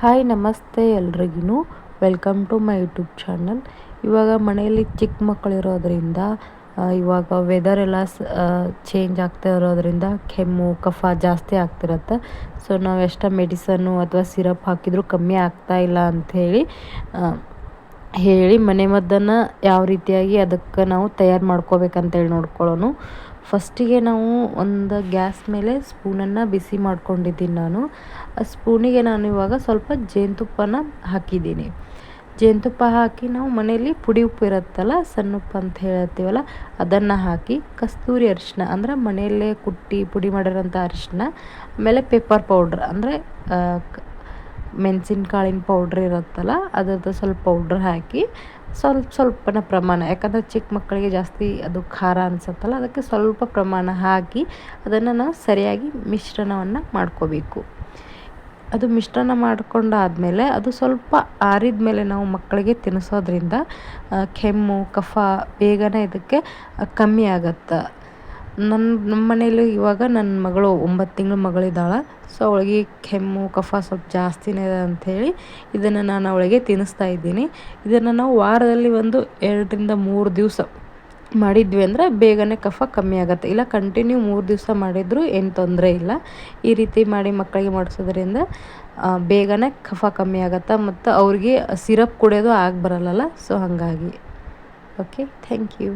Hi ನಮಸ್ತೆ ಎಲ್ರಿಗೂ welcome to my YouTube channel ಇವಾಗ ಮನೆಯಲ್ಲಿ ಚಿಕ್ಕ ಮಕ್ಕಳಿರೋದ್ರಿಂದ ಇವಾಗ ವೆದರ್ ಎಲ್ಲ ಚೇಂಜ್ ಆಗ್ತಾ ಇರೋದ್ರಿಂದ ಕೆಮ್ಮು, ಕಫ ಜಾಸ್ತಿ ಆಗ್ತಿರತ್ತೆ. ಸೊ ನಾವು ಎಷ್ಟೋ ಮೆಡಿಸನ್ನು ಅಥವಾ ಸಿರಪ್ ಹಾಕಿದರೂ ಕಮ್ಮಿ ಆಗ್ತಾ ಇಲ್ಲ ಅಂಥೇಳಿ ಹೇಳಿ ಮನೆ ಮದ್ದನ್ನು ಯಾವ ರೀತಿಯಾಗಿ ಅದಕ್ಕೆ ನಾವು ತಯಾರು ಮಾಡ್ಕೋಬೇಕಂತೇಳಿ ನೋಡ್ಕೊಳ್ಳೋಣ ಫಸ್ಟಿಗೆ ನಾವು ಒಂದು ಗ್ಯಾಸ್ ಮೇಲೆ ಸ್ಪೂನನ್ನು ಬಿಸಿ ಮಾಡ್ಕೊಂಡಿದ್ದೀನಿ ನಾನು. ಆ ಸ್ಪೂನಿಗೆ ನಾನು ಇವಾಗ ಸ್ವಲ್ಪ ಜೇನುತುಪ್ಪನ ಹಾಕಿದ್ದೀನಿ. ಜೇನುತುಪ್ಪ ಹಾಕಿ ನಾವು ಮನೆಯಲ್ಲಿ ಪುಡಿ ಉಪ್ಪು ಇರುತ್ತಲ್ಲ, ಸಣ್ಣ ಉಪ್ಪು ಅಂತ ಹೇಳ್ತೀವಲ್ಲ, ಅದನ್ನು ಹಾಕಿ ಕಸ್ತೂರಿ ಅರಿಶಿನ ಅಂದರೆ ಮನೆಯಲ್ಲೇ ಕುಟ್ಟಿ ಪುಡಿ ಮಾಡಿರೋಂಥ ಅರಿಶಿನ ಆಮೇಲೆ ಪೆಪ್ಪರ್ ಪೌಡ್ರ್, ಅಂದರೆ ಮೆಣಸಿನ್ಕಾಳಿನ ಪೌಡ್ರ್ ಇರುತ್ತಲ್ಲ, ಅದರದ್ದು ಸ್ವಲ್ಪ ಪೌಡ್ರ್ ಹಾಕಿ ಸ್ವಲ್ಪ ಸ್ವಲ್ಪನ ಪ್ರಮಾಣ, ಯಾಕಂದರೆ ಚಿಕ್ಕ ಮಕ್ಕಳಿಗೆ ಜಾಸ್ತಿ ಅದು ಖಾರ ಅನಿಸುತ್ತಲ್ಲ, ಅದಕ್ಕೆ ಸ್ವಲ್ಪ ಪ್ರಮಾಣ ಹಾಕಿ ಅದನ್ನು ನಾವು ಸರಿಯಾಗಿ ಮಿಶ್ರಣವನ್ನು ಮಾಡ್ಕೋಬೇಕು. ಅದು ಮಿಶ್ರಣ ಮಾಡಿಕೊಂಡಾದಮೇಲೆ ಅದು ಸ್ವಲ್ಪ ಆರಿದ ಮೇಲೆ ನಾವು ಮಕ್ಕಳಿಗೆ ತಿನ್ನಿಸೋದ್ರಿಂದ ಕೆಮ್ಮು, ಕಫ, ಬೇಗನೆ ಇದಕ್ಕೆ ಕಮ್ಮಿ ಆಗತ್ತೆ. ನನ್ನ ನಮ್ಮ ಮನೇಲಿ ಇವಾಗ ನನ್ನ ಮಗಳು ಒಂಬತ್ತು ತಿಂಗಳ ಮಗಳಿದ್ದಾಳೆ. ಸೊ ಅವಳಿಗೆ ಕೆಮ್ಮು, ಕಫ ಸ್ವಲ್ಪ ಜಾಸ್ತಿನೇ ಇದೆ ಅಂಥೇಳಿ ಇದನ್ನು ನಾನು ಅವಳಿಗೆ ತಿನ್ನಿಸ್ತಾ ಇದ್ದೀನಿ. ಇದನ್ನು ನಾವು ವಾರದಲ್ಲಿ ಒಂದು ಎರಡರಿಂದ ಮೂರು ದಿವಸ ಮಾಡಿದ್ವಿ ಅಂದರೆ ಬೇಗನೆ ಕಫ ಕಮ್ಮಿ ಆಗುತ್ತೆ. ಇಲ್ಲ ಕಂಟಿನ್ಯೂ ಮೂರು ದಿವಸ ಮಾಡಿದರೂ ಏನು ತೊಂದರೆ ಇಲ್ಲ. ಈ ರೀತಿ ಮಾಡಿ ಮಕ್ಕಳಿಗೆ ಮಾಡಿಸೋದ್ರಿಂದ ಬೇಗನೆ ಕಫ ಕಮ್ಮಿ ಆಗುತ್ತೆ ಮತ್ತು ಅವ್ರಿಗೆ ಸಿರಪ್ ಕುಡಿಯೋದು ಆಗಿ ಬರಲ್ಲಲ್ಲ. ಸೊ ಹಾಗಾಗಿ. Okay thank you